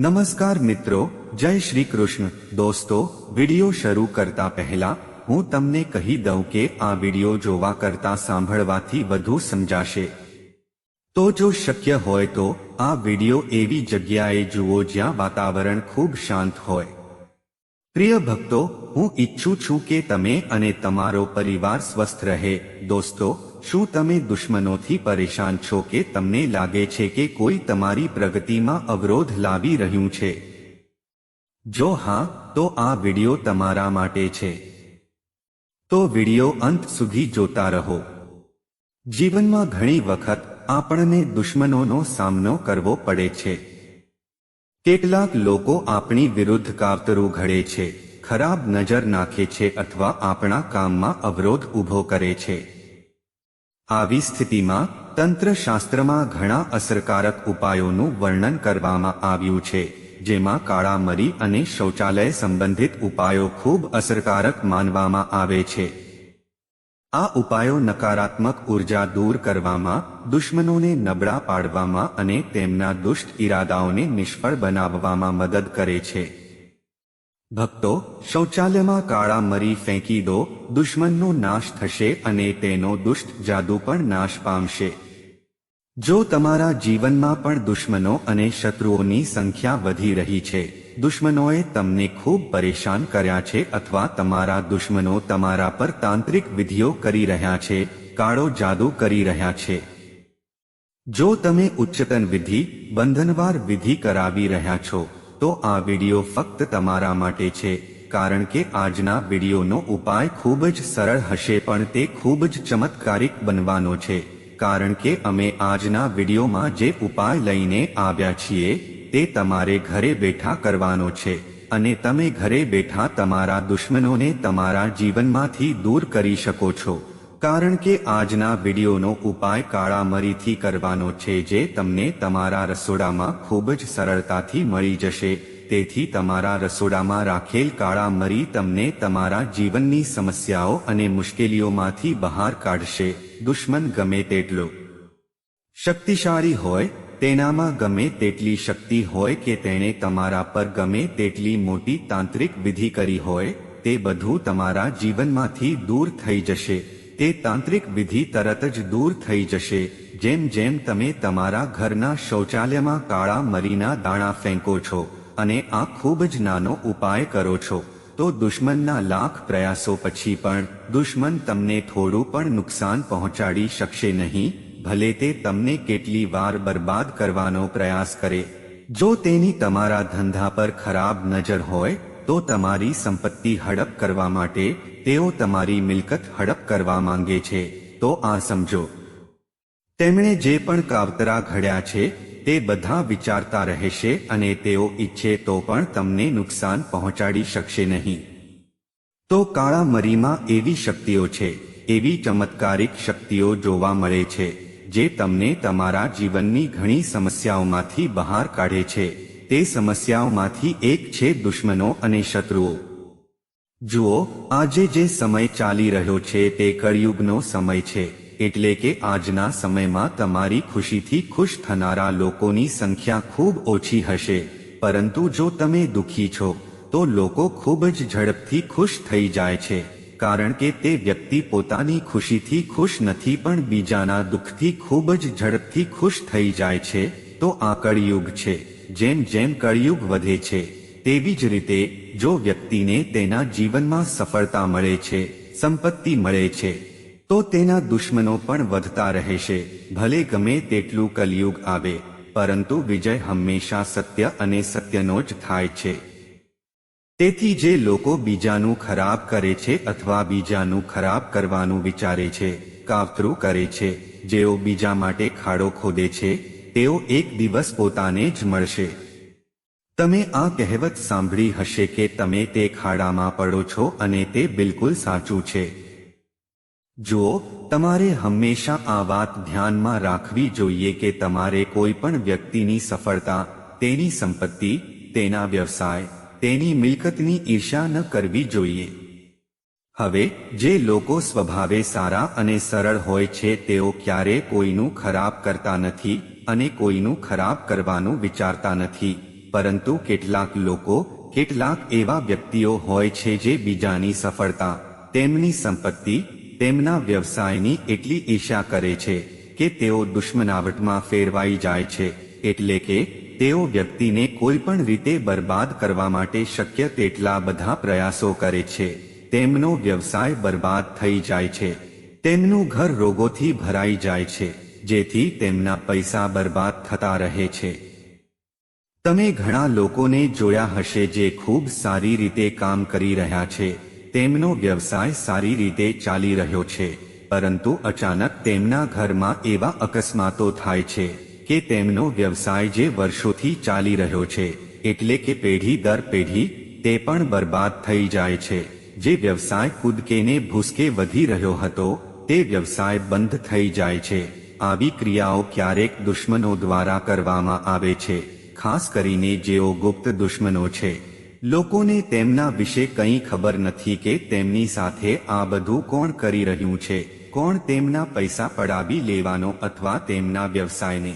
નમસ્કાર મિત્રો, જય શ્રી કૃષ્ણ. દોસ્તો, વિડિયો શરૂ કરતા પહેલા, હું તમને કહી દઉં કે આ વિડિયો જોવા કરતા સાંભળવાથી વધુ સમજાશે. તો જો શક્ય હોય તો, આ વિડિયો એવી જગ્યાએ જુઓ જ્યાં વાતાવરણ ખૂબ શાંત હોય. પ્રિય ભક્તો, હું ઈચ્છું છું કે તમે અને તમારો પરિવાર સ્વસ્થ રહે. દોસ્તો શું તમે દુશ્મનોથી પરેશાન છો કે તમને લાગે છે કે કોઈ તમારી પ્રગતિમાં અવરોધ લાવી રહ્યું છે? જો હા, તો આ વિડિયો તમારા માટે છે. તો વિડિયો અંત સુધી જોતા રહો. જીવનમાં ઘણી વખત આપણને દુશ્મનોનો સામનો કરવો પડે છે. કેટલાક લોકો આપણી વિરુદ્ધ કાવતરું ઘડે છે, ખરાબ નજર નાખે છે અથવા આપણા કામમાં અવરોધ ઊભો કરે છે. આવી સ્થિતિમાં તંત્રશાસ્ત્રમાં ઘણા અસરકારક ઉપાયોનું વર્ણન કરવામાં આવ્યું છે, જેમાં કાળા મરી અને શૌચાલય સંબંધિત ઉપાયો ખૂબ અસરકારક માનવામાં આવે છે. આ ઉપાયો નકારાત્મક ઊર્જા દૂર કરવામાં, દુશ્મનોને નબળા પાડવામાં અને તેમના દુષ્ટ ઇરાદાઓને નિષ્ફળ બનાવવામાં મદદ કરે છે. ભક્તો, શૌચાલયમાં કાળા મરી ફેંકી દો, દુશ્મનનો નાશ થશે અને તેનો દુષ્ટ જાદુ પણ નાશ પામશે. જો તમારા જીવનમાં પણ દુશ્મનો અને શત્રુઓની સંખ્યા વધી રહી છે, દુશ્મનોએ તમને ખૂબ પરેશાન કર્યા છે અથવા તમારા દુશ્મનો તમારા પર તાંત્રિક વિધિઓ કરી રહ્યા છે, કાળો જાદુ કરી રહ્યા છે. જો તમે ઉચ્ચતન વિધિ, બંધનવાર વિધિ કરાવી રહ્યા છો તો આ વીડિયો ફક્ત તમારા માટે છે, કારણ કે આજના વિડીયોનો ઉપાય ખૂબ જ સરળ હશે પણ તે ખૂબ જ ચમત્કારિક બનવાનો છે, કારણ કે અમે આજના વિડીયોમાં જે ઉપાય લઈને આવ્યા છીએ, તે તમારે ઘરે બેઠા કરવાનો છે, અને તમે ઘરે બેઠા તમારા દુશ્મનોને તમારા જીવનમાંથી દૂર કરી શકો છો. કારણ કે આજના વિડીયોનો ઉપાય કાળા મરીથી કરવાનો છે જે તમને તમારા રસોડામાં ખૂબ જ સરળતાથી મળી જશે. તેથી તમારા રસોડામાં રાખેલ કાળા મરી તમને તમારા જીવનની સમસ્યાઓ અને મુશ્કેલીઓમાંથી બહાર કાઢશે. દુશ્મન ગમે તેટલો શક્તિશાળી હોય, તેનામાં ગમે તેટલી શક્તિ હોય કે તેણે તમારા પર ગમે તેટલી મોટી તાંત્રિક વિધિ કરી હોય, તે બધું તમારા જીવનમાંથી દૂર થઈ જશે. તે તાંત્રિક વિધિ તરત જ દૂર થઈ જશે. જેમ જેમ તમે તમારા ઘરના શૌચાલયમાં કાળા મરીના દાણા ફેંકો છો અને આ ખૂબ જ નાનો ઉપાય કરો છો, તો દુશ્મનના લાખ પ્રયાસો પછી પણ દુશ્મન તમને થોડું પણ નુકસાન પહોંચાડી શકશે નહીં, ભલે તે તમને કેટલી વાર બરબાદ કરવાનો પ્રયાસ કરે. જો તેની તમારા ધંધા પર ખરાબ નજર હોય, તો તમારી સંપત્તિ હડપ કરવા માટે તેઓ તમારી મિલકત હડપ કરવા માંગે છે, તો આ સમજો. તેમણે જે પણ કાવતરા ઘડ્યા છે, તે બધા વિચારતા રહેશે અને તેઓ ઈચ્છે તો પણ તમને નુકસાન પહોંચાડી શકશે નહીં. તો કાળા મરીમાં એવી શક્તિઓ છે, એવી ચમત્કારિક શક્તિઓ જોવા મળે છે, જે તમને તમારા જીવનની ઘણી સમસ્યાઓમાંથી બહાર કાઢે છે. તે સમસ્યાઓમાંથી એક છે દુશ્મનો અને શત્રુઓ. જુઓ, આજે જે સમય ચાલી રહ્યો છે તે કળિયુગનો સમય છે, એટલે કે આજના સમયમાં તમારી ખુશીથી ખુશ થનારા લોકોની સંખ્યા ખૂબ ઓછી હશે. પરંતુ જો તમે દુઃખી છો, તો લોકો ખૂબ જ ઝડપથી ખુશ થઈ જાય છે, કારણ કે તે વ્યક્તિ પોતાની ખુશીથી ખુશ નથી પણ બીજાના દુઃખથી ખૂબ જ ઝડપથી ખુશ થઈ જાય છે, તો આ કળિયુગ છે. જેમ જેમ કળિયુગ વધે છે, તેવી જ રીતે જો વ્યક્તિને તેના જીવનમાં સફળતા મળે છે, સંપત્તિ મળે છે, તો તેના દુશ્મનો પણ વધતા રહેશે. ભલે ગમે તેટલું કલયુગ આવે, પરંતુ વિજય હંમેશા સત્ય અને સત્યનો જ થાય છે. તેથી જે લોકો બીજાનું ખરાબ કરે છે અથવા બીજાનું ખરાબ કરવાનું વિચારે છે, કાવતરું કરે છે, જેઓ બીજા માટે ખાડો ખોદે છે, તેઓ એક દિવસ પોતાને જ મળશે. તમે આ કહેવત સાંભળી હશે કે તમે તે ખાડામાં પડો છો અને તે બિલકુલ સાચું છે. જુઓ તમારે હંમેશા આ વાત ધ્યાનમાં રાખવી જોઈએ કે તમારે કોઈ પણ વ્યક્તિની સફળતા, તેની સંપત્તિ, તેના વ્યવસાય, તેની મિલકતની ઈર્ષા ન કરવી જોઈએ. હવે, જે લોકો સ્વભાવે સારા અને સરળ હોય છે તેઓ ક્યારે કોઈનું ખરાબ કરતા નથી અને કોઈનું ખરાબ કરવાનું વિચારતા નથી. પરંતુ કેટલાક લોકો, કેટલાક એવા વ્યક્તિઓ હોય છે જે બીજાની સફળતા, તેમની સંપત્તિ, તેમના વ્યવસાયની એટલી ઈર્ષા કરે છે, કે તેઓ દુશ્મનાવટમાં ફેરવાઈ જાય છે, એટલે કે, તેઓ વ્યક્તિને કોઈ પણ રીતે બરબાદ કરવા માટે શક્ય તેટલા બધા પ્રયાસો કરે છે, તેમનો વ્યવસાય બરબાદ થઈ જાય છે, તેમનું ઘર રોગોથી ભરાઈ જાય છે, જેથી તેમના પૈસા બરબાદ થતા રહે છે. તમે ઘણા લોકોને જોયા હશે જે ખૂબ સારી રીતે કામ કરી રહ્યા છે. તેમનો વ્યવસાય સારી રીતે ચાલી રહ્યો છે. પરંતુ અચાનક તેમના ઘરમાં એવા અકસ્માતો થાય છે કે તેમનો વ્યવસાય જે વર્ષોથી ચાલી રહ્યો છે, એટલે કે પેઢી દર પેઢી, તે પણ બરબાદ થઈ જાય છે. જે વ્યવસાય કૂદકેને ભૂસકે વધી રહ્યો હતો, તે વ્યવસાય બંધ થઈ જાય છે. આવી ક્રિયાઓ ક્યારેક દુશ્મનો દ્વારા કરવામાં આવે છે. ખાસ કરીને જેઓ ગુપ્ત દુશ્મનો છે. લોકોને તેમના વિશે કંઈ ખબર નથી કે તેમની સાથે આ બધું કોણ કરી રહ્યું છે, કોણ તેમના પૈસા પડાવી લેવાનો અથવા તેમના વ્યવસાયને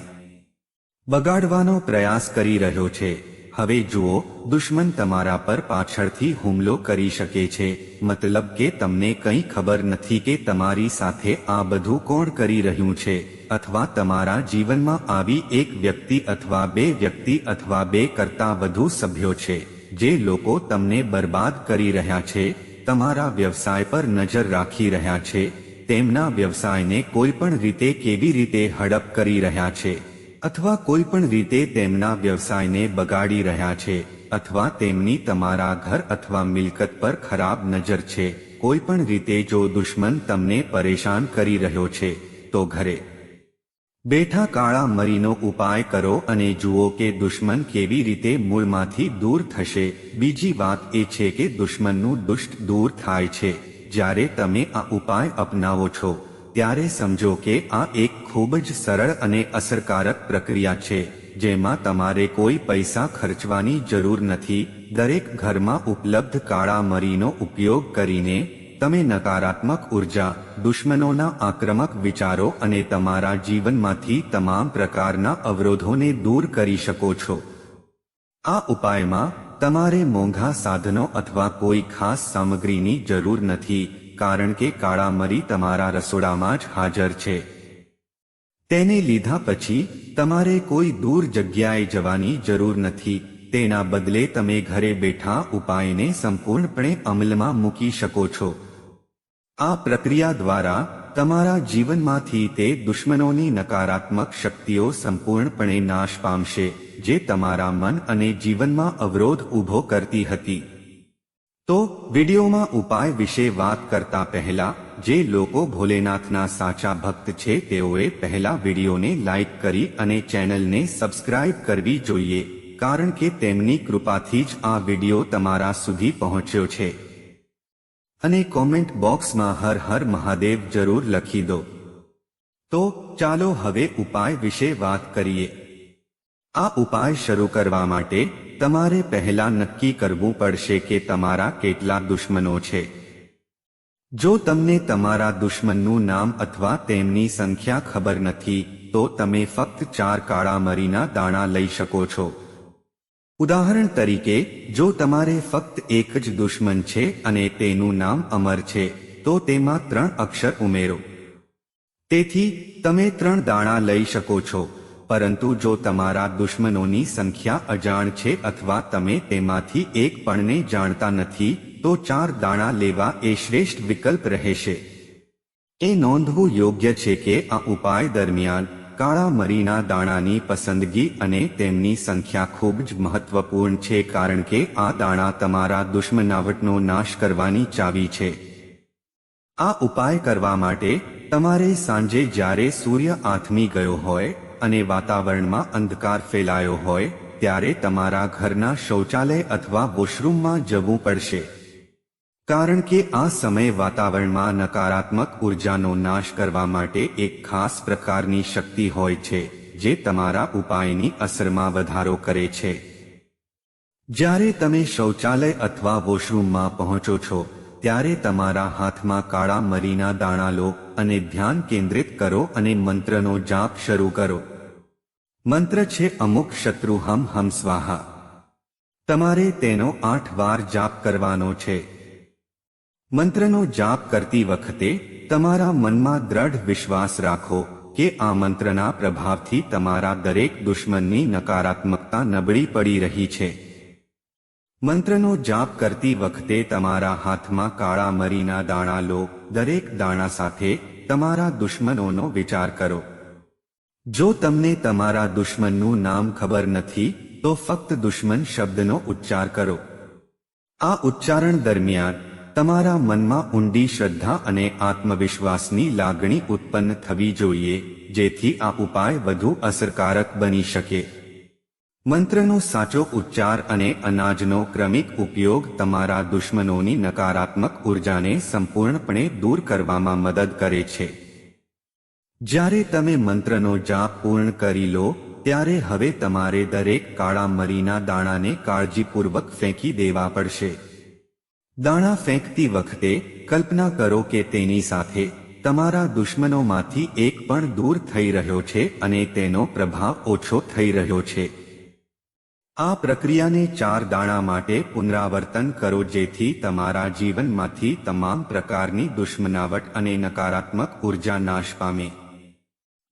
બગાડવાનો પ્રયાસ કરી રહ્યો છે. હવે જુઓ, દુશ્મન તમારા પર પાછળથી હુમલો કરી શકે છે, મતલબ કે તમને કંઈ ખબર નથી કે તમારી સાથે આ બધું કોણ કરી રહ્યું છે. અથવા તમારા જીવનમાં આવી એક વ્યક્તિ અથવા બે વ્યક્તિ અથવા બે કરતાં વધુ સભ્યો છે, જે લોકો તમને બરબાદ કરી રહ્યા છે, તમારા વ્યવસાય પર નજર રાખી રહ્યા છે, તેમના વ્યવસાયને કોઈ પણ રીતે કેવી રીતે હડપ કરી રહ્યા છે, અથવા કોઈ પણ રીતે તેમના વ્યવસાયને બગાડી રહ્યા છે, અથવા તેમની તમારા ઘર અથવા મિલકત પર ખરાબ નજર છે કોઈ પણ રીતે જો દુશ્મન તમને પરેશાન કરી રહ્યો છે, તો ઘરે બેઠા કાળા મરીનો ઉપાય કરો અને જુઓ કે દુશ્મન કેવી રીતે મૂળમાંથી દૂર થશે. બીજી વાત એ છે કે દુશ્મનનું દુષ્ટ દૂર થાય છે. જ્યારે તમે આ ઉપાય અપનાવો છો, ત્યારે સમજો કે આ એક ખૂબ જ સરળ અને અસરકારક પ્રક્રિયા છે, જેમાં તમારે કોઈ પૈસા ખર્ચવાની જરૂર નથી. દરેક ઘરમાં ઉપલબ્ધ કાળા મરીનો ઉપયોગ કરીને તમે નકારાત્મક ઊર્જા, દુશ્મનોના આક્રમક વિચારો અને તમારા જીવનમાંથી તમામ પ્રકારના અવરોધોને દૂર કરી શકો છો. આ ઉપાયમાં, તમારે મોંઘા સાધનો અથવા કોઈ ખાસ સામગ્રીની જરૂર નથી, કારણ કે કાળા મરી તમારા રસોડામાં જ હાજર છે. તેને લીધા પછી, તમારે કોઈ દૂર જગ્યાએ જવાની જરૂર નથી, તેના બદલે તમે ઘરે બેઠા ઉપાયને સંપૂર્ણપણે અમલમાં મૂકી શકો છો. આ પ્રક્રિયા દ્વારા તમારા જીવનમાંથી તે દુશ્મનોની નકારાત્મક શક્તિઓ સંપૂર્ણપણે નાશ પામશે, જે તમારા મન અને જીવનમાં અવરોધ ઊભો કરતી હતી. તો, વિડીયોમાં ઉપાય વિશે વાત કરતા પહેલા, જે લોકો ભોલેનાથના સાચા ભક્ત છે, તેઓએ પહેલા વિડીયોને લાઇક કરી અને ચેનલને સબસ્ક્રાઇબ કરવી જોઈએ, કારણ કે તેમની કૃપાથી જ આ વીડિયો તમારા સુધી પહોંચ્યો છે. અને કોમેન્ટ બોક્સમાં હર હર મહાદેવ જરૂર લખી દો. તો ચાલો હવે ઉપાય વિશે વાત કરીએ. આ ઉપાય શરૂ કરવા માટે તમારે પહેલા નક્કી કરવું પડશે કે તમારા કેટલા દુશ્મનો છે. જો તમને તમારા દુશ્મનનું નામ અથવા તેમની સંખ્યા ખબર નથી, તો તમે ફક્ત ચાર કાળા મરીના દાણા લઈ શકો છો. ઉદાહરણ તરીકે, જો તમારે ફક્ત એક જ દુશ્મન છે અને તેનું નામ અમર છે, તો તેમાં ત્રણ અક્ષર ઉમેરો. તેથી, તમે ત્રણ દાણા લઈ શકો છો, પરંતુ જો તમારા દુશ્મનોની સંખ્યા અજાણ છે અથવા તમે તેમાંથી એક પણને જાણતા નથી, તો ચાર દાણા લેવા એ શ્રેષ્ઠ વિકલ્પ રહેશે. એ નોંધવું યોગ્ય છે કે આ ઉપાય દરમિયાન કાળા મરીના દાણાની પસંદગી અને તેમની સંખ્યા ખૂબ જ મહત્વપૂર્ણ છે કારણ કે આ દાણા તમારા દુશ્મનાવટનો નાશ કરવાની ચાવી છે. આ ઉપાય કરવા માટે તમારે સાંજે જ્યારે સૂર્ય આથમી ગયો હોય અને વાતાવરણમાં અંધકાર ફેલાયો હોય, ત્યારે તમારા ઘરના શૌચાલય અથવા વોશરૂમમાં જવું પડશે. કારણ કે આ સમય વાતાવરણમાં નકારાત્મક ઉર્જાનો નાશ કરવા માટે એક ખાસ પ્રકારની શક્તિ હોય છે, જે તમારા ઉપાયની અસરમાં વધારો કરે છે. જ્યારે તમે શૌચાલય અથવા વોશરૂમમાં પહોંચો છો, ત્યારે તમારા હાથમાં કાળા મરીના દાણા લો અને ધ્યાન કેન્દ્રિત કરો અને મંત્રનો જાપ શરૂ કરો. મંત્ર છે, અમુક શત્રુ હમ હમ સ્વાહા. તમારે તેનો આઠ વાર જાપ કરવાનો છે. મંત્રનો જાપ કરતી વખતે તમારા મનમાં દ્રઢ વિશ્વાસ રાખો કે આ મંત્રના પ્રભાવથી તમારા દરેક દુશ્મનની નકારાત્મકતા નબળી પડી રહી છે. મંત્રનો જાપ કરતી વખતે તમારા હાથમાં કાળા મરીના દાણા લો, દરેક દાણા સાથે તમારા દુશ્મનોનો વિચાર કરો. જો તમને તમારા દુશ્મનનું નામ ખબર નથી, તો ફક્ત દુશ્મન શબ્દનો ઉચ્ચાર કરો. આ ઉચ્ચારણ દરમિયાન તમારા મનમાં ઊંડી શ્રદ્ધા અને આત્મવિશ્વાસની લાગણી ઉત્પન્ન થવી જોઈએ, જેથી આ ઉપાય વધુ અસરકારક બની શકે. મંત્રનો સાચો ઉચ્ચાર અને અનાજનો ક્રમિક ઉપયોગ તમારા દુશ્મનોની નકારાત્મક ઉર્જાને સંપૂર્ણપણે દૂર કરવામાં મદદ કરે છે. જ્યારે તમે મંત્રનો જાપ પૂર્ણ કરી લો, ત્યારે હવે તમારે દરેક કાળા મરીના દાણાને કાળજીપૂર્વક ફેંકી દેવા પડશે. દાણા ફેંકતી વખતે કલ્પના કરો કે તેની સાથે તમારા દુશ્મનોમાંથી એક પણ દૂર થઈ રહ્યો છે અને તેનો પ્રભાવ ઓછો થઈ રહ્યો છે. આ પ્રક્રિયાને ચાર દાણા માટે પુનરાવર્તન કરો જેથી તમારા જીવનમાંથી તમામ પ્રકારની દુશ્મનાવટ અને નકારાત્મક ઊર્જા નાશ પામે.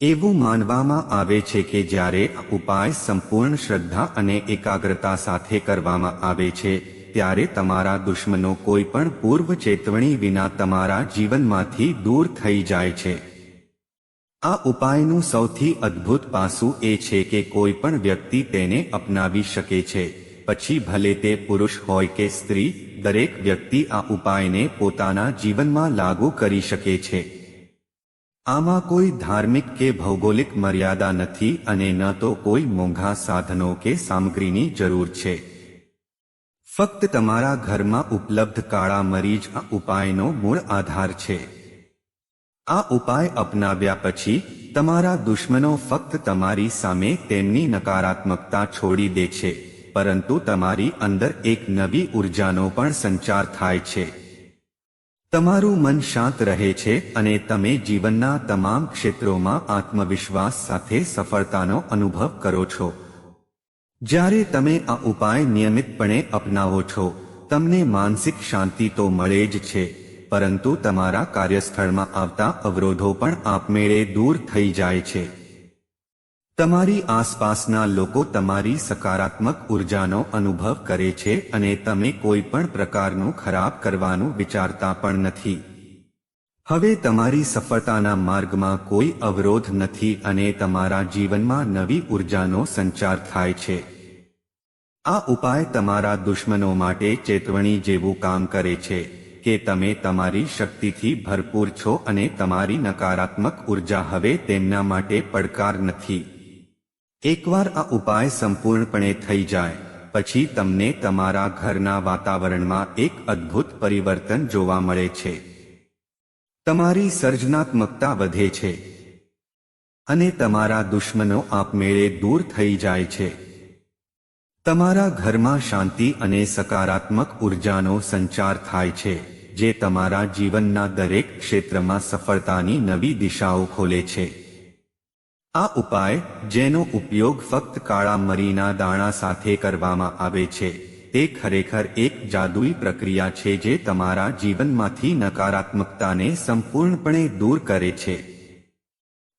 એવું માનવામાં આવે છે કે જ્યારે ઉપાય સંપૂર્ણ શ્રદ્ધા અને એકાગ્રતા સાથે કરવામાં આવે છે ત્યારે તમારા દુશ્મનો કોઈ પણ પૂર્વ ચેતવણી વિના તમારા જીવનમાંથી દૂર થઈ જાય છે. આ ઉપાયનું સૌથી અદ્ભુત પાસું એ છે કે કોઈ પણ વ્યક્તિ તેને અપનાવી શકે છે. પછી ભલે તે પુરુષ હોય કે સ્ત્રી, દરેક વ્યક્તિ આ ઉપાયને પોતાના જીવનમાં લાગુ કરી શકે છે. આમાં કોઈ ધાર્મિક કે ભૌગોલિક મર્યાદા નથી અને ન તો કોઈ મોંઘા સાધનો કે સામગ્રીની જરૂર છે. ફક્ત તમારા ઘરમાં ઉપલબ્ધ કાળા મરીજ આ ઉપાયનો મૂળ આધાર છે. આ ઉપાય અપનાવ્યા પછી, તમારા દુશ્મનો ફક્ત તમારી સામે તેમની નકારાત્મકતા છોડી દે છે, પરંતુ તમારી અંદર એક નવી ઉર્જાનો પણ સંચાર થાય છે. તમારું મન શાંત રહે છે અને તમે જીવનના તમામ ક્ષેત્રોમાં આત્મવિશ્વાસ સાથે સફળતાનો અનુભવ કરો છો. જ્યારે તમે આ ઉપાય નિયમિતપણે અપનાવો છો, તમને માનસિક શાંતિ તો મળે જ છે, પરંતુ તમારા કાર્યસ્થળમાં આવતા અવરોધો પણ આપમેળે દૂર થઈ જાય છે. તમારી આસપાસના લોકો તમારી સકારાત્મક ઉર્જાનો અનુભવ કરે છે અને તમે કોઈ પણ પ્રકારનું ખરાબ કરવાનું વિચારતા પણ નથી. હવે તમારી સફળતાના માર્ગમાં કોઈ અવરોધ નથી અને તમારા જીવનમાં નવી ઉર્જાનો સંચાર થાય છે. આ ઉપાય તમારા દુશ્મનો માટે ચેતવણી જેવું કામ કરે છે કે તમે તમારી શક્તિથી ભરપૂર છો અને તમારી નકારાત્મક ઊર્જા હવે તેમના માટે પડકાર નથી. એકવાર આ ઉપાય સંપૂર્ણપણે થઈ જાય, પછી તમને તમારા ઘરના વાતાવરણમાં એક અદ્ભુત પરિવર્તન જોવા મળે છે. તમારી સર્જનાત્મકતા વધે છે. અને તમારા દુશ્મનો આપમેળે દૂર થઈ જાય છે. તમારા ઘરમાં શાંતિ અને સકારાત્મક ઉર્જાનો સંચાર થાય છે, જે તમારા જીવનના દરેક ક્ષેત્રમાં સફળતાની નવી દિશાઓ ખોલે છે. આ ઉપાય, જેનો ઉપયોગ ફક્ત કાળા મરીના દાણા સાથે કરવામાં આવે છે. તે ખરેખર એક જાદુઈ પ્રક્રિયા છે જે તમારા જીવનમાંથી નકારાત્મકતાને સંપૂર્ણપણે દૂર કરે છે.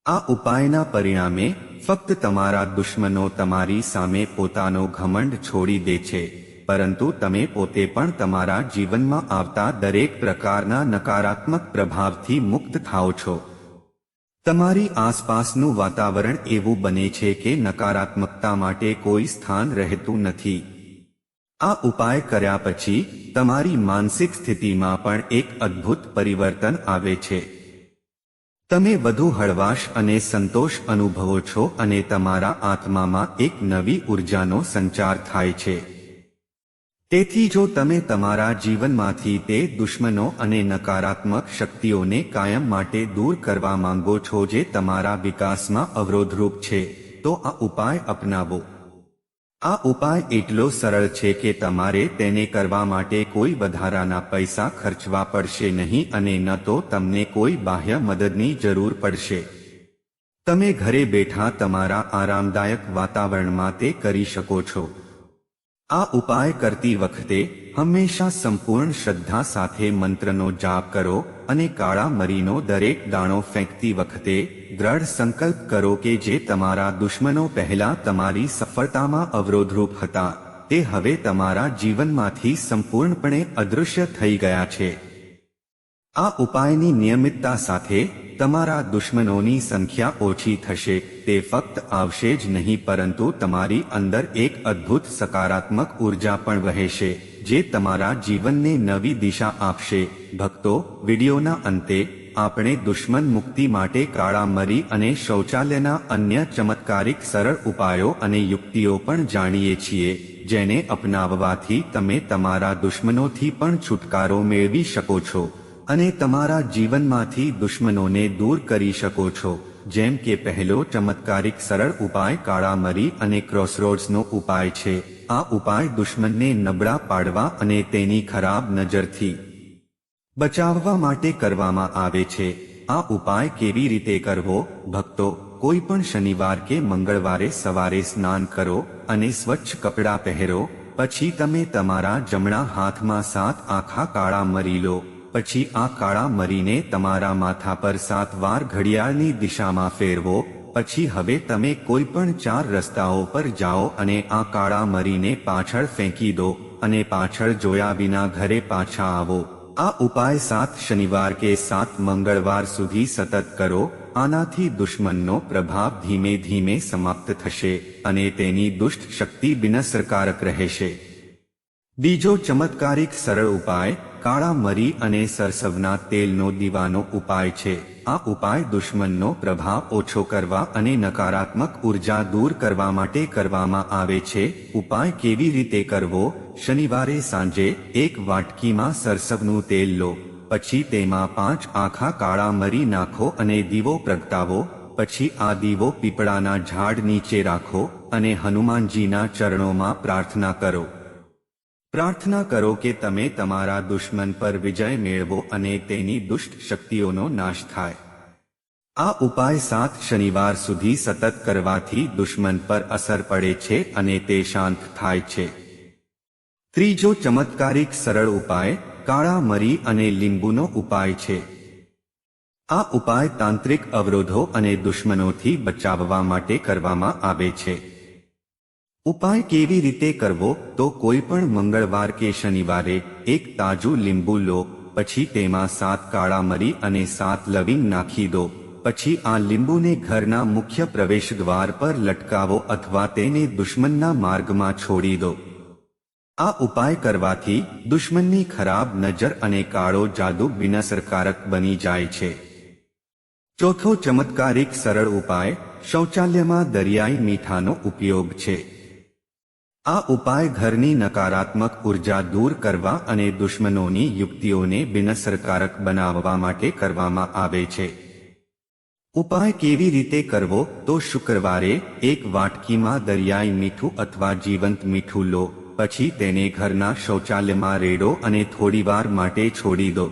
આ ઉપાયના પરિણામે, ફક્ત તમારા દુશ્મનો તમારી સામે પોતાનો ઘમંડ છોડી દે છે, પરંતુ તમે પોતે પણ તમારા જીવનમાં આવતા દરેક પ્રકારના નકારાત્મક પ્રભાવથી મુક્ત થાઓ છો. તમારી આસપાસનું વાતાવરણ એવું બને છે કે નકારાત્મકતા માટે કોઈ સ્થાન રહેતું નથી. આ ઉપાય કર્યા પછી તમારી માનસિક સ્થિતિમાં પણ એક અદ્ભુત પરિવર્તન આવે છે. તમે વધુ હળવાશ અને સંતોષ અનુભવો છો અને તમારા આત્મામાં એક નવી ઉર્જાનો સંચાર થાય છે. તેથી જો તમે તમારા જીવનમાંથી તે દુશ્મનો અને નકારાત્મક શક્તિઓને કાયમ માટે દૂર કરવા માંગો છો જે તમારા વિકાસમાં અવરોધરૂપ છે, તો આ ઉપાય અપનાવો. આ ઉપાય એટલો સરળ છે કે તમારે તેને કરવા માટે કોઈ વધારાના પૈસા ખર્ચવા પડશે નહીં અને ન તો તમને કોઈ બાહ્ય મદદની જરૂર પડશે. તમે ઘરે બેઠા તમારા આરામદાયક વાતાવરણમાં તે કરી શકો છો. આ ઉપાય કરતી વખતે હંમેશા સંપૂર્ણ શ્રદ્ધા સાથે મંત્રનો જાપ કરો અને કાળા મરીનો દરેક દાણો ફેંકતી વખતે દ્રઢ સંકલ્પ કરો કે જે તમારા દુશ્મનો પહેલા તમારી સફળતામાં અવરોધરૂપ હતા, તે હવે તમારા જીવનમાંથી સંપૂર્ણપણે અદૃશ્ય થઈ ગયા છે. આ ઉપાયની નિયમિતતા સાથે તમારા દુશ્મનોની સંખ્યા ઓછી થશે, તે ફક્ત આવશે જ નહીં પરંતુ તમારી અંદર એક અદ્ભુત સકારાત્મક ઊર્જા પણ વહેશે, જે તમારા જીવનને નવી દિશા આપશે. ભક્તો, વિડીયોના અંતે આપણે દુશ્મન મુક્તિ માટે કાળા મરી અને શૌચાલયના અન્ય ચમત્કારિક સરળ ઉપાયો અને યુક્તિઓ પણ જાણીએ છીએ, જેને અપનાવવાથી તમે તમારા દુશ્મનોથી પણ છુટકારો મેળવી શકો છો અને તમારા જીવનમાંથી દુશ્મનોને દૂર કરી શકો છો. જેમ કે પહેલો ચમત્કારિક સરળ ઉપાય કાળા મરી અને ક્રોસરોડ્સનો ઉપાય છે. આ ઉપાય દુશ્મનને નબળા પાડવા અને તેની ખરાબ નજરથી બચાવવા માટે કરવામાં આવે છે. આ ઉપાય કેવી રીતે કરવો? ભક્તો, કોઈ પણ શનિવાર કે મંગળવારે સવારે સ્નાન કરો અને સ્વચ્છ કપડાં પહેરો. પછી તમે તમારા જમણા હાથમાં સાત આખા કાળા મરી લો. પછી આ કાળા મરીને તમારા માથા પર સાત વાર ઘડિયાળની દિશામાં ફેરવો. પછી હવે તમે કોઈ પણ ચાર રસ્તાઓ પર જાઓ અને આ કાળા મરીને પાછળ ફેંકી દો અને પાછળ જોયા વિના ઘરે પાછા આવો. આ ઉપાય સાત શનિવાર કે સાત મંગળવાર સુધી સતત કરો. આનાથી દુશ્મનનો પ્રભાવ ધીમે ધીમે સમાપ્ત થશે અને તેની દુષ્ટ શક્તિ બિનસરકારક રહેશે. બીજો ચમત્કારિક સરળ ઉપાય કાળા મરી અને સરસવના તેલનો દીવાનો ઉપાય છે. આ ઉપાય દુશ્મનનો પ્રભાવ ઓછો કરવા અને નકારાત્મક ઊર્જા દૂર કરવા માટે કરવામાં આવે છે. ઉપાય કેવી રીતે કરવો? શનિવારે સાંજે એક વાટકીમાં સરસવનું તેલ લો. પછી તેમાં પાંચ આખા કાળા મરી નાખો અને દીવો પ્રગટાવો. પછી આ દીવો પીપળાના ઝાડ નીચે રાખો અને હનુમાનજીના ચરણોમાં પ્રાર્થના કરો. પ્રાર્થના કરો કે તમે તમારા દુશ્મન પર વિજય મેળવો અને તેની દુષ્ટ શક્તિઓનો નાશ થાય. આ ઉપાય સાત શનિવાર સુધી સતત કરવાથી દુશ્મન પર અસર પડે છે અને તે શાંત થાય છે. ત્રીજો ચમત્કારિક સરળ ઉપાય, કાળા મરી અને લીંબુનો ઉપાય છે. આ ઉપાય તાંત્રિક અવરોધો અને દુશ્મનોથી બચાવવા માટે કરવામાં આવે છે. ઉપાય કેવી રીતે કરવો? તો કોઈ પણ મંગળવાર કે શનિવારે એક તાજું લીંબુ લો, પછી તેમાં સાત કાળા મરી અને સાત લવિંગ નાખી દો. પછી આ લીંબુને ઘરના મુખ્ય પ્રવેશ દ્વાર પર લટકાવો અથવા તેને દુશ્મનના માર્ગમાં છોડી દો. આ ઉપાય કરવાથી દુશ્મનની ખરાબ નજર અને કાળો જાદુ વિનાસરકારક બની જાય છે. ચોથો ચમત્કારિક સરળ ઉપાય શૌચાલયમાં દરિયાઈ મીઠાનો ઉપયોગ છે. આ ઉપાય ઘરની નકારાત્મક ઊર્જા દૂર કરવા અને દુશ્મનોની યુક્તિઓને બિનસરકારક બનાવવા માટે કરવામાં આવે છે. ઉપાય કેવી રીતે કરવો? તો શુક્રવારે એક વાટકીમાં દરિયાઈ મીઠું અથવા જીવંત મીઠું લો, પછી તેને ઘરના શૌચાલયમાં રેડો અને થોડીવાર માટે છોડી દો.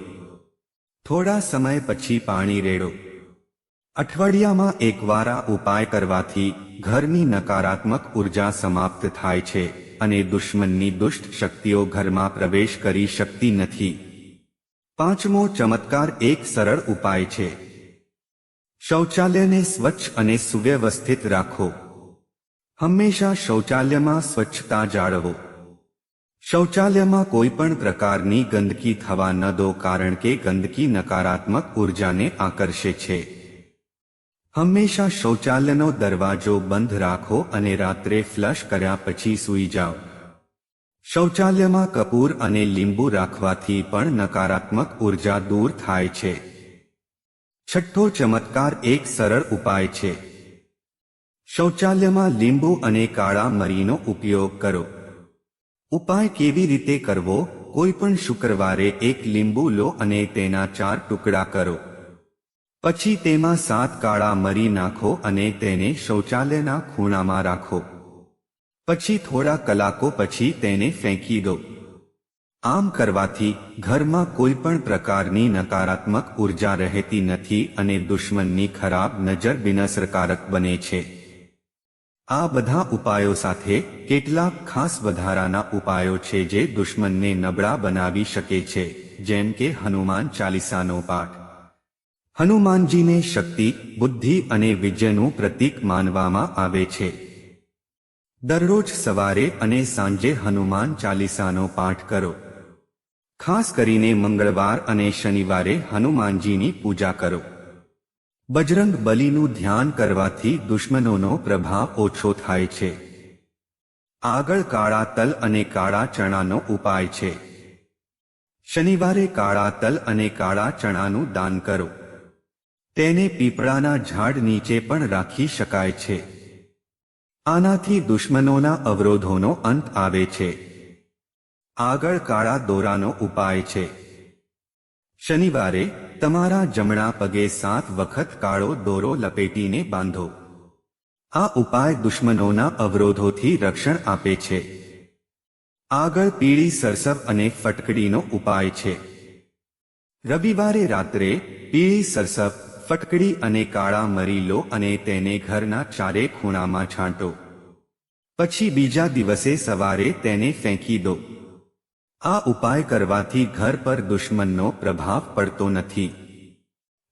થોડા સમય પછી પાણી રેડો. અઠવાડિયામાં એકવાર ઉપાય કરવાથી ઘરની નકારાત્મક ઊર્જા સમાપ્ત થાય છે અને દુશ્મનની દુષ્ટ શક્તિઓ ઘરમાં પ્રવેશ કરી શકતી નથી. પાંચમો ચમત્કાર એક સરળ ઉપાય છે. શૌચાલયને સ્વચ્છ અને સુવ્યવસ્થિત રાખો. હંમેશા શૌચાલયમાં સ્વચ્છતા જાળવો. શૌચાલયમાં કોઈ પણ પ્રકારની ગંદકી થવા ન દો કારણ કે ગંદકી નકારાત્મક ઉર્જાને આકર્ષે છે. હંમેશા શૌચાલયનો દરવાજો બંધ રાખો અને રાત્રે ફ્લશ કર્યા પછી સૂઈ જાઓ. શૌચાલયમાં કપૂર અને લીંબુ રાખવાથી પણ નકારાત્મક ઊર્જા દૂર થાય છે. છઠ્ઠો ચમત્કાર એક સરળ ઉપાય છે. શૌચાલયમાં લીંબુ અને કાળા મરીનો ઉપયોગ કરો. ઉપાય કેવી રીતે કરવો? કોઈ પણ શુક્રવારે એક લીંબુ લો અને તેના ચાર ટુકડા કરો. પછી તેમાં સાત કાળા મરી નાખો અને તેને શૌચાલયના ખૂણામાં રાખો. પછી થોડા કલાકો પછી તેને ફેંકી દો. આમ કરવાથી ઘરમાં કોઈ પણ પ્રકારની નકારાત્મક ઊર્જા રહેતી નથી અને દુશ્મનની ખરાબ નજર બિનસરકારક બને છે. આ બધા ઉપાયો સાથે કેટલાક ખાસ વધારાના ઉપાયો છે જે દુશ્મનને નબળા બનાવી શકે છે, જેમ કે હનુમાન ચાલીસાનો પાઠ. હનુમાનજીને શક્તિ, બુદ્ધિ અને વિજયનું પ્રતીક માનવામાં આવે છે. દરરોજ સવારે અને સાંજે હનુમાન ચાલીસાનો પાઠ કરો. ખાસ કરીને મંગળવાર અને શનિવારે હનુમાનજીની પૂજા કરો. બજરંગ બલીનું ધ્યાન કરવાથી દુશ્મનોનો પ્રભાવ ઓછો થાય છે. આગળ કાળા તલ અને કાળા ચણાનો ઉપાય છે. શનિવારે કાળા તલ અને કાળા ચણાનું દાન કરો. તેને પીપળાના ઝાડ નીચે પણ રાખી શકાય છે. આનાથી દુશ્મનોના અવરોધોનો અંત આવે છે. આગળ કાળા દોરાનો ઉપાય છે. શનિવારે તમારા જમણા પગે સાત વખત કાળો દોરો લપેટીને બાંધો. આ ઉપાય દુશ્મનોના અવરોધોથી રક્ષણ આપે છે. આગળ પીળી સરસવ અને ફટકડીનો ઉપાય છે. રવિવારે રાત્રે પીળી સરસવ ફટકડી અને કાળા મરી લો અને તેને ઘરના ચારે ખૂણામાં છાંટો. પછી બીજા દિવસે સવારે તેને ફેંકી દો. આ ઉપાય કરવાથી ઘર પર દુશ્મનનો પ્રભાવ પડતો નથી.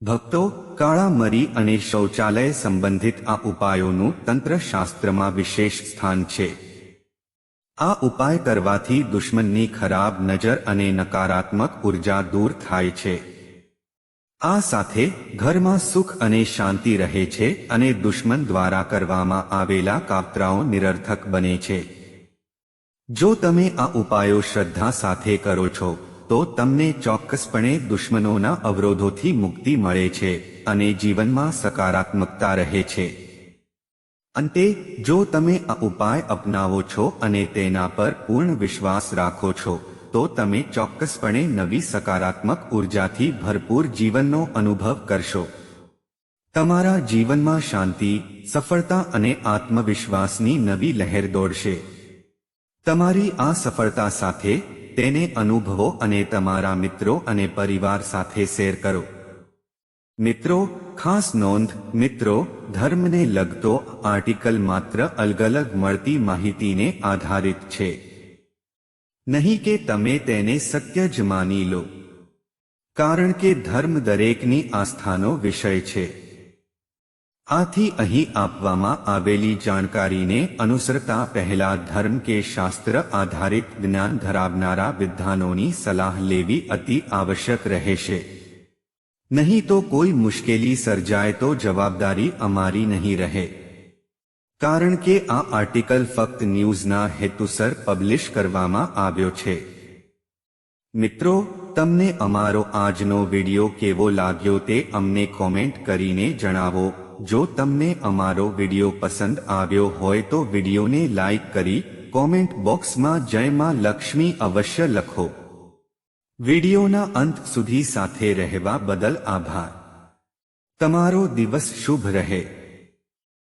ભક્તો, કાળા મરી અને શૌચાલય સંબંધિત આ ઉપાયોનું તંત્રશાસ્ત્રમાં વિશેષ સ્થાન છે. આ ઉપાય કરવાથી દુશ્મનની ખરાબ નજર અને નકારાત્મક ઊર્જા દૂર થાય છે. આ સાથે ઘરમાં સુખ અને શાંતિ રહે છે અને દુશ્મન દ્વારા કરવામાં આવેલા કાપતરાઓ નિરર્થક બને છે. જો તમે આ ઉપાયો શ્રદ્ધા સાથે કરો છો, તો તમને ચોક્કસપણે દુશ્મનોના અવરોધોથી મુક્તિ મળે છે અને જીવનમાં સકારાત્મકતા રહે છે. અંતે, જો તમે આ ઉપાય અપનાવો છો અને તેના પર પૂર્ણ વિશ્વાસ રાખો છો તો તમે ચોક્કસપણે નવી સકારાત્મક ઉર્જાથી ભરપૂર જીવનનો અનુભવ કરશો. તમારા જીવનમાં શાંતિ, સફળતા અને આત્મવિશ્વાસની નવી લહેર દોડશે. તમારી આ સફળતા સાથે તેને અનુભવો અને તમારા મિત્રો અને પરિવાર સાથે શેર કરો. મિત્રો, ખાસ નોંધ, મિત્રો, ધર્મને લગતો આર્ટિકલ માત્ર અલગ અલગ મળતી માહિતીને આધારિત છે. નહીં કે તમે તેને સત્ય જ માની લો. કારણ કે ધર્મ દરેકની આસ્થાનો વિષય છે. આથી અહીં આપવામાં આવેલી જાણકારીને અનુસરતા પહેલા ધર્મ કે શાસ્ત્ર આધારિત જ્ઞાન ધરાવનારા વિદ્વાનોની સલાહ લેવી અતિ આવશ્યક રહેશે. નહીં તો કોઈ મુશ્કેલી સર્જાય તો જવાબદારી અમારી નહીં રહે. કારણ કે આ આર્ટિકલ ફક્ત ન્યૂઝના હેતુસર પબ્લિશ કરવામાં આવ્યો છે. મિત્રો, તમને અમારો આજનો વિડિયો કેવો લાગ્યો તે અમને કોમેન્ટ કરીને જણાવો. જો તમને અમારો વિડિયો પસંદ આવ્યો હોય તો વિડિયોને લાઈક કરી કોમેન્ટ બોક્સમાં જય માં લક્ષ્મી અવશ્ય લખો. વિડિયોના અંત સુધી સાથે રહેવા બદલ આભાર. તમારો દિવસ શુભ રહે.